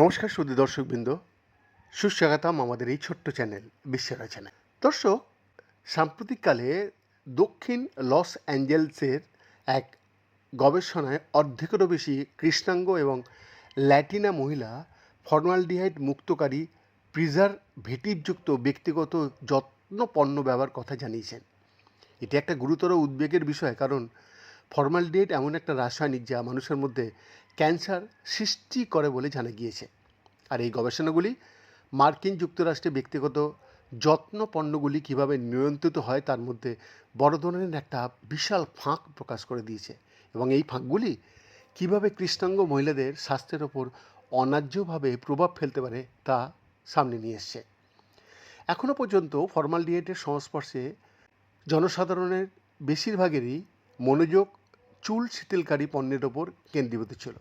নমস্কার সুদী দর্শকবৃন্দ। সুস্বাগতম আমাদের এই ছোট্ট চ্যানেল বিশ্ব রচনা দর্শক, সাম্প্রতিককালে দক্ষিণ লস অ্যাঞ্জেলসের এক গবেষণায় অর্ধেকেরও বেশি কৃষ্ণাঙ্গ এবং ল্যাটিনা মহিলা ফর্মালডিহাইড মুক্তকারী প্রিজারভেটিভযুক্ত ব্যক্তিগত যত্ন পণ্য ব্যবহার কথা জানিয়েছেন। এটি একটা গুরুতর উদ্বেগের বিষয়, কারণ ফর্মালডিহাইড এমন একটা রাসায়নিক যা মানুষের মধ্যে ক্যান্সার সৃষ্টি করে বলে জানা গিয়েছে। আর এই গবেষণাগুলি মার্কিন যুক্তরাষ্ট্রে ব্যক্তিগত যত্ন পণ্যগুলি কীভাবে নিয়ন্ত্রিত হয় তার মধ্যে বড় ধরনের একটা বিশাল ফাঁক প্রকাশ করে দিয়েছে এবং এই ফাঁকগুলি কীভাবে কৃষ্ণাঙ্গ মহিলাদের স্বাস্থ্যের ওপর অন্যায্যভাবে প্রভাব ফেলতে পারে তা সামনে নিয়ে এসছে। এখনও পর্যন্ত ফর্মালডিহাইডের সংস্পর্শে জনসাধারণের বেশিরভাগেরই মনোযোগ চুল শিথিলকারী পণ্যের ওপর কেন্দ্রীভূত ছিল।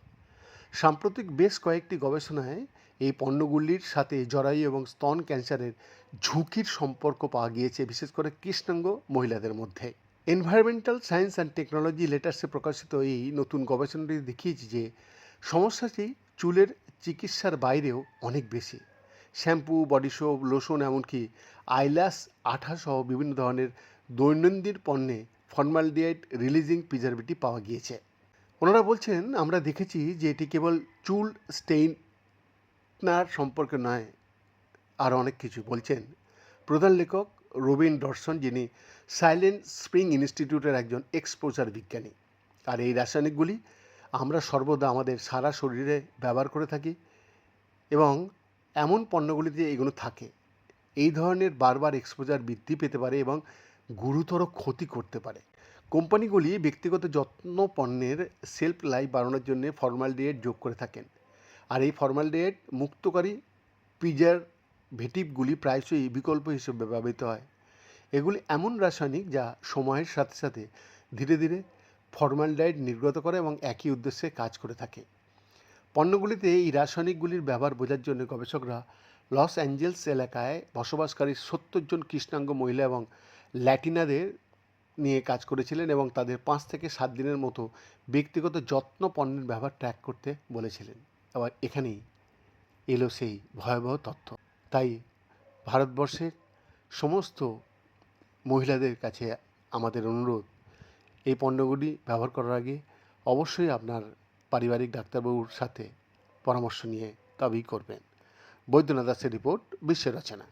সাম্প্রতিক বেশ কয়েকটি গবেষণায় এই পণ্যগুলির সাথে জরায়ু এবং স্তন ক্যান্সারের ঝুঁকির সম্পর্ক পাওয়া গিয়েছে, বিশেষ করে কৃষ্ণাঙ্গ মহিলাদের মধ্যে। এনভায়রনমেন্টাল সায়েন্স অ্যান্ড টেকনোলজি লেটার্সে প্রকাশিত এই নতুন গবেষণাটি দেখিয়েছে যে, সমস্যাটি চুলের চিকিৎসার বাইরেও অনেক বেশি। শ্যাম্পু বডি সোপ লোশন, এমনকি আইলাস, আঠা সহ বিভিন্ন ধরনের দৈনন্দিন পণ্যে ফর্মালডিহাইড রিলিজিং প্রিজারভেটিভ পাওয়া গিয়েছে। ওনারা বলছেন, আমরা দেখেছি যে এটি কেবল চুল স্টেইনার সম্পর্কে নয় আরও অনেক কিছু বলছেন। প্রধান লেখক রবিন ডরসন, যিনি সাইলেন্ট স্প্রিং ইনস্টিটিউটের একজন এক্সপোজার বিজ্ঞানী। আর এই রাসায়নিকগুলি আমরা সর্বদা আমাদের সারা শরীরে ব্যবহার করে থাকি এবং এমন পণ্যগুলিতে এগুলো থাকে। এই ধরনের বারবার এক্সপোজার বৃদ্ধি পেতে পারে এবং গুরুতর ক্ষতি করতে পারে। কোম্পানিগুলি ব্যক্তিগত যত্ন পণ্যের সেলফ লাইফ বাড়ানোর জন্য ফর্মালডিহাইড যোগ করে থাকেন। আর এই ফর্মালডিহাইড মুক্তকারী প্রিজারভেটিভগুলি প্রায়শই বিকল্প হিসেবে ব্যবহৃত হয়। এগুলি এমন রাসায়নিক যা সময়ের সাথে সাথে ধীরে ধীরে ফর্মালডিহাইড নির্গত করে এবং একই উদ্দেশ্যে কাজ করে থাকে। পণ্যগুলিতে এই রাসায়নিকগুলির ব্যবহার বোঝার জন্য গবেষকরা লস অ্যাঞ্জেলস এলাকায় বসবাসকারী সত্তর জন কৃষ্ণাঙ্গ মহিলা এবং ল্যাটিনাদের নিয়ে কাজ করেছিলেন এবং তাদের পাঁচ থেকে সাত দিনের মতো ব্যক্তিগত যত্ন পণ্যের ব্যবহার ট্র্যাক করতে বলেছিলেন। আবার এখানেই এলো সেই ভয়াবহ তথ্য। তাই ভারতবর্ষের সমস্ত মহিলাদের কাছে আমাদের অনুরোধ, এই পণ্যগুলি ব্যবহার করার আগে অবশ্যই আপনার পারিবারিক ডাক্তারবাবুর সাথে পরামর্শ নিয়ে তবেই করবেন। বৈদ্যনাথ দাসের রিপোর্ট, বিশ্ব রচনা।